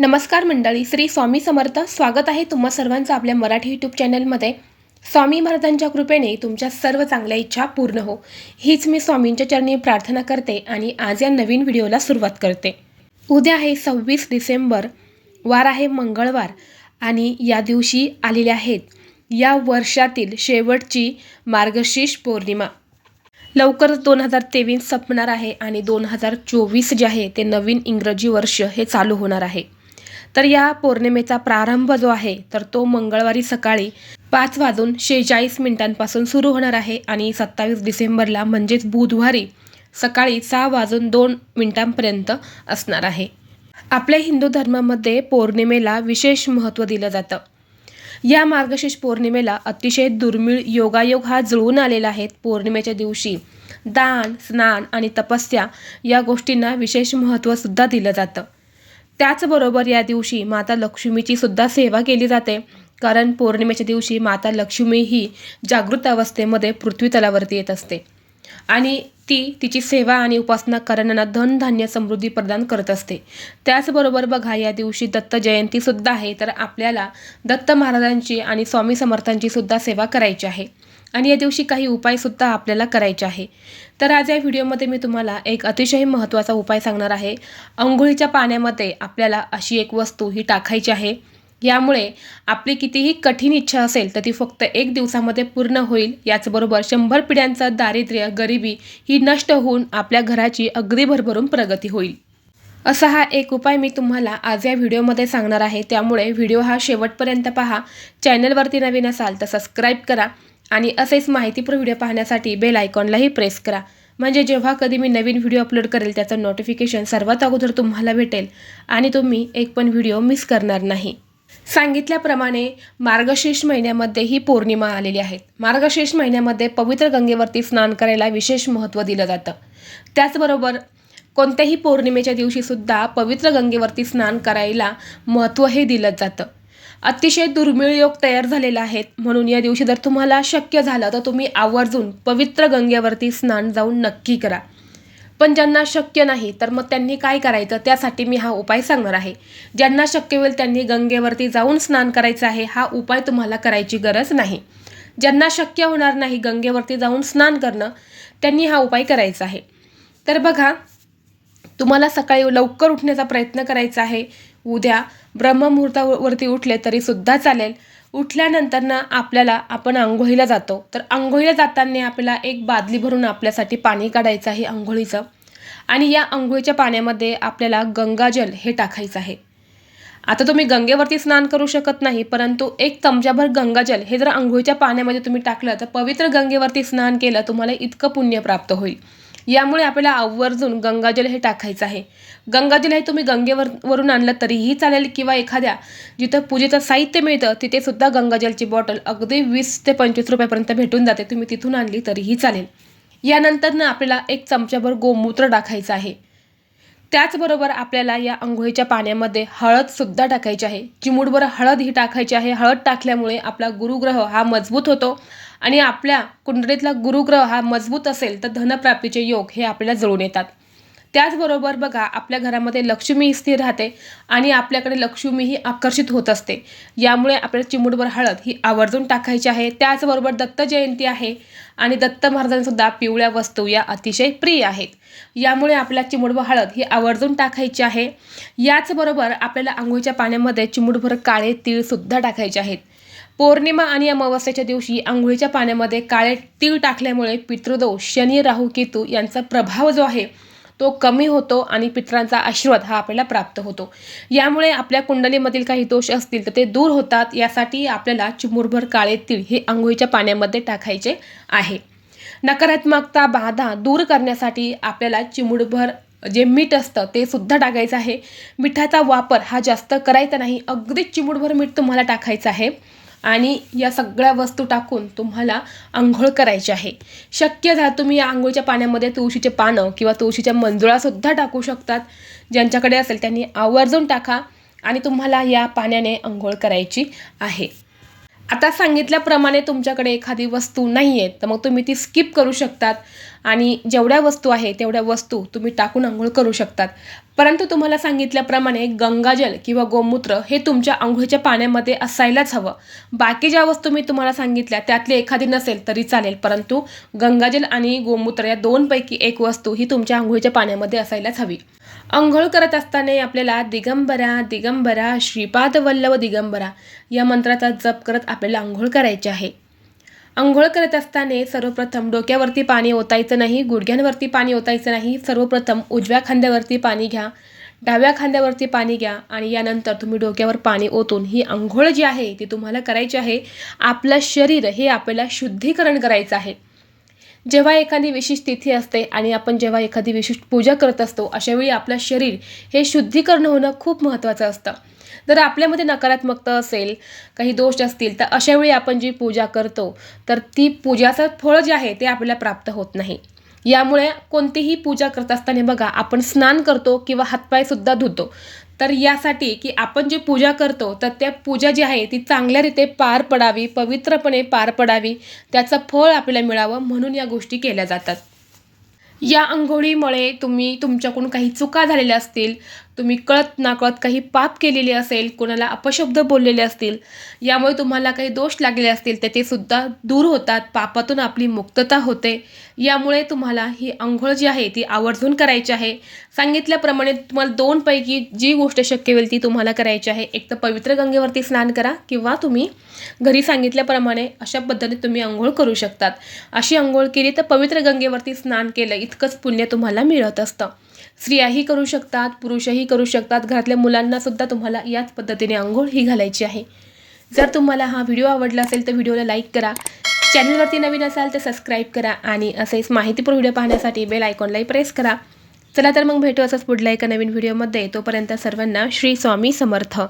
नमस्कार मंडळी श्री स्वामी समर्थ. स्वागत आहे तुम्हा सर्वांचं आपल्या मराठी यूट्यूब चॅनलमध्ये स्वामी महाराजांच्या कृपेने तुमच्या सर्व चांगल्या इच्छा पूर्ण हो. हीच मी स्वामींच्या चरणी प्रार्थना करते आणि आज या नवीन व्हिडिओला सुरुवात करते. उद्या आहे सव्वीस डिसेंबर वार आहे मंगळवार आणि या दिवशी आलेल्या आहेत या वर्षातील शेवटची मार्गशीर्ष पौर्णिमा. लवकर दोन हजार तेवीस संपणार आहे आणि दोन हजार चोवीस जे आहे ते नवीन इंग्रजी वर्ष हे चालू होणार आहे. तर या पौर्णिमेचा प्रारंभ जो आहे तर तो मंगळवारी सकाळी पाच वाजून शेहेचाळीस मिनिटांपासून सुरू होणार आहे आणि सत्तावीस डिसेंबरला म्हणजेच बुधवारी सकाळी सहा वाजून दोन मिनिटांपर्यंत असणार आहे. आपल्या हिंदू धर्मामध्ये पौर्णिमेला विशेष महत्त्व दिलं जातं. या मार्गशीर्ष पौर्णिमेला अतिशय दुर्मिळ योगायोग हा जुळून आलेला आहे. पौर्णिमेच्या दिवशी दान स्नान आणि तपस्या या गोष्टींना विशेष महत्त्वसुद्धा दिलं जातं. त्याचबरोबर या दिवशी माता लक्ष्मीची सुद्धा सेवा केली जाते. कारण पौर्णिमेच्या दिवशी माता लक्ष्मी ही जागृत अवस्थेमध्ये पृथ्वीतलावरती येत असते. आणि ती तिची सेवा आणि उपासना करणाऱ्यांना धनधान्य समृद्धी प्रदान करत असते. त्याचबरोबर बघा या दिवशी दत्त जयंतीसुद्धा आहे. तर आपल्याला दत्त महाराजांची आणि स्वामी समर्थांची सुद्धा सेवा करायची आहे. आणि या दिवशी काही उपायसुद्धा आपल्याला करायचे आहे. तर आज या व्हिडिओमध्ये मी तुम्हाला एक अतिशय महत्त्वाचा उपाय सांगणार आहे. अंघोळीच्या पाण्यामध्ये आपल्याला अशी एक वस्तू ही टाकायची आहे. यामुळे आपली कितीही कठीण इच्छा असेल तर ती फक्त एक दिवसामध्ये पूर्ण होईल. याचबरोबर शंभर पिढ्यांचं दारिद्र्य गरिबी ही नष्ट होऊन आपल्या घराची अगदी भरभरून प्रगती होईल. असा हा एक उपाय मी तुम्हाला आज या व्हिडिओमध्ये सांगणार आहे. त्यामुळे व्हिडिओ हा शेवटपर्यंत पहा. चॅनलवरती नवीन असाल तर सबस्क्राईब करा. आणि असेच माहितीपूर्ण व्हिडिओ पाहण्यासाठी बेल आयकॉनलाही प्रेस करा. म्हणजे जेव्हा कधी मी नवीन व्हिडिओ अपलोड करेल त्याचं नोटिफिकेशन सर्वात अगोदर तुम्हाला भेटेल आणि तुम्ही एक पण व्हिडिओ मिस करणार नाही. सांगितल्याप्रमाणे मार्गशीर्ष महिन्यामध्ये ही पौर्णिमा आलेली आहे. मार्गशीर्ष महिन्यामध्ये पवित्र गंगेवरती स्नान करायला विशेष महत्त्व दिलं जातं. त्याचबरोबर कोणत्याही पौर्णिमेच्या दिवशीसुद्धा पवित्र गंगेवरती स्नान करायला महत्त्व हे दिलं जातं. अतिशय दुर्मिळ योग तयार झालेला आहेत म्हणून या दिवशी जर तुम्हाला शक्य झालं तर तुम्ही आवर्जून पवित्र गंगेवरती स्नान जाऊन नक्की करा. पण ज्यांना शक्य नाही तर मग त्यांनी काय करायचं त्यासाठी मी हा उपाय सांगणार आहे. ज्यांना शक्य होईल त्यांनी गंगेवरती जाऊन स्नान करायचं आहे हा उपाय तुम्हाला करायची गरज नाही. ज्यांना शक्य होणार नाही गंगेवरती जाऊन स्नान करणं त्यांनी हा उपाय करायचा आहे. तर बघा तुम्हाला सकाळी लवकर उठण्याचा प्रयत्न करायचा आहे. उद्या ब्रह्ममुहूर्तावरती उठले तरी सुद्धा चालेल. उठल्यानंतर ना आपल्याला आपण आंघोळीला जातो. तर आंघोळीला जाताना आपल्याला एक बादली भरून आपल्यासाठी पाणी काढायचं आहे आंघोळीचं. आणि या आंघोळीच्या पाण्यामध्ये आपल्याला गंगाजल हे टाकायचं आहे. आता तुम्ही गंगेवरती स्नान करू शकत नाही परंतु एक चमच्याभर गंगाजल हे जर आंघोळीच्या पाण्यामध्ये तुम्ही टाकलं तर पवित्र गंगेवरती स्नान केलं तुम्हाला इतकं पुण्य प्राप्त होईल. यामुळे आपल्याला आवर्जून गंगाजल हे टाकायचं आहे. गंगाजल हे तुम्ही गंगेवर वरून आणलं तरीही चालेल किंवा एखाद्या जिथं पूजेचं साहित्य मिळतं तिथे सुद्धा गंगाजलची बॉटल अगदी वीस ते पंचवीस रुपयापर्यंत भेटून जाते. तुम्ही तिथून आणली तरीही चालेल. यानंतर ना आपल्याला एक चमच्याभर गोमूत्र टाकायचं आहे. त्याचबरोबर आपल्याला या आंघोळीच्या पाण्यामध्ये हळदसुद्धा टाकायची आहे. चिमूटभर हळद ही टाकायची आहे. हळद टाकल्यामुळे आपला गुरुग्रह हा मजबूत होतो आणि आपल्या कुंडलीतला गुरुग्रह हा मजबूत असेल तर धनप्राप्तीचे योग हे आपल्याला जुळून येतात. त्याचबरोबर बघा आपल्या घरामध्ये लक्ष्मी स्थिर राहते आणि आपल्याकडे लक्ष्मी ही आकर्षित होत असते. यामुळे आपल्याला चिमुटभर हळद ही आवर्जून टाकायची आहे. त्याचबरोबर दत्त जयंती आहे आणि दत्त महाराजांसुद्धा पिवळ्या वस्तू या अतिशय प्रिय आहेत. यामुळे आपल्या चिमुटभर हळद ही आवर्जून टाकायची आहे. याचबरोबर आपल्याला आंघोळीच्या पाण्यामध्ये चिमुटभर काळे तीळसुद्धा टाकायचे आहेत. पौर्णिमा आणि अमावस्येच्या दिवशी आंघोळीच्या पाण्यामध्ये काळे तीळ टाकल्यामुळे पितृदोष शनी राहू केतू यांचा प्रभाव जो आहे तो कमी होतो आणि पितरांचा आशीर्वाद हा आपल्याला प्राप्त होतो. यामुळे आपल्या कुंडलीमधील काही दोष असतील तर ते दूर होतात यासाठी आपल्याला चिमुरभर काळे तीळ हे आंघोळीच्या पाण्यामध्ये टाकायचे आहे. नकारात्मकता बाधा दूर करण्यासाठी आपल्याला चिमुडभर जे मीठ असतं ते सुद्धा टाकायचं आहे. मिठाचा वापर हा जास्त करायचा नाही अगदीच चिमुडभर मीठ तुम्हाला टाकायचं आहे. आणि या सगळ्या वस्तू टाकून तुम्हाला आंघोळ करायची आहे. शक्य झा तुम्ही या आंघोळीच्या पाण्यामध्ये तुळशीचे पानं किंवा तुळशीच्या मंजुळासुद्धा टाकू शकतात. ज्यांच्याकडे असेल त्यांनी आवर्जून टाका आणि तुम्हाला या पाण्याने आंघोळ करायची आहे. आता सांगितल्याप्रमाणे तुमच्याकडे एखादी वस्तू नाही आहे तर मग तुम्ही ती स्किप करू शकतात. आणि जेवढ्या वस्तू आहे तेवढ्या वस्तू तुम्ही टाकून आंघोळ करू शकतात. परंतु तुम्हाला सांगितल्याप्रमाणे गंगाजल किंवा गोमूत्र हे तुमच्या आंघोळीच्या पाण्यामध्ये असायलाच हवं. बाकी ज्या वस्तू मी तुम्हाला सांगितल्या त्यातली एखादी नसेल तरी चालेल. परंतु गंगाजल आणि गोमूत्र या दोनपैकी एक वस्तू ही तुमच्या आंघोळीच्या पाण्यामध्ये असायलाच हवी. अंघोळ करत असताना आपल्याला दिगंबरा दिगंबरा श्रीपाद वल्लभ दिगंबरा या मंत्राचा जप करत आपल्याला आंघोळ करायची आहे. आंघोळ करत असताना सर्वप्रथम डोक्यावरती पाणी ओतायचं नाही गुडघ्यांवरती पाणी ओतायचं नाही सर्वप्रथम उजव्या खांद्यावरती पाणी घ्या डाव्या खांद्यावरती पाणी घ्या आणि यानंतर तुम्ही डोक्यावर पाणी ओतून ही अंघोळ जी आहे ती तुम्हाला करायची आहे. आपलं शरीर हे आपल्याला शुद्धीकरण करायचं आहे. जेव्हा एखादी विशिष्ट तिथी असते आणि आपण जेव्हा एखादी विशिष्ट पूजा करत असतो अशावेळी आपलं शरीर हे शुद्धीकरण होणं खूप महत्त्वाचं असतं. जर आपल्यामध्ये नकारात्मकता असेल काही दोष असतील तर अशावेळी आपण जी पूजा करतो तर ती पूजाचं फळ जे आहे ते आपल्याला प्राप्त होत नाही. यामुळे कोणतीही पूजा करत असताना बघा आपण स्नान करतो किंवा हातपायसुद्धा धुतो. तर यासाठी की आपण जी पूजा करतो तर त्या पूजा जी आहे ती चांगल्यारीते पार पडावी पवित्रपणे पार पडावी त्याचं फळ आपल्याला मिळावं म्हणून या गोष्टी केल्या जातात. या अंघोळीमुळे तुम्ही तुमच्याकडून काही चुका झालेल्या असतील तुम्ही कळत नाकळत काही पाप केलेले असेल कोणाला अपशब्द बोललेले असतील यामुळे तुम्हाला काही दोष लागलेले असतील तर ते सुद्धा दूर होतात पापातून आपली मुक्तता होते. यामुळे तुम्हाला ही अंघोळ जी आहे ती आवर्जून करायची आहे. सांगितल्याप्रमाणे तुम्हाला दोनपैकी जी गोष्ट शक्य होईल ती तुम्हाला करायची आहे. एक तर पवित्र गंगेवरती स्नान करा किंवा तुम्ही घरी सांगितल्याप्रमाणे अशा पद्धतीने तुम्ही अंघोळ करू शकतात. अशी अंघोळ केली तर पवित्र गंगेवरती स्नान केलं इतकंच पुण्य तुम्हाला मिळत असतं. स्त्रियाही करू शकतात पुरुषही करू शकतात. घरातल्या मुलांना सुद्धा तुम्हाला याच पद्धतीने आंघोळ ही घालायची आहे. जर तुम्हाला हा व्हिडिओ आवडला असेल तर व्हिडिओला लाईक करा. चॅनलवरती नवीन असाल तर सबस्क्राईब करा आणि असेच माहितीपूर्ण व्हिडिओ पाहण्यासाठी बेल आयकॉनलाही प्रेस करा. चला तर मग भेटू असंच पुढल्या एका नवीन व्हिडिओमध्ये. तोपर्यंत सर्वांना श्री स्वामी समर्थ.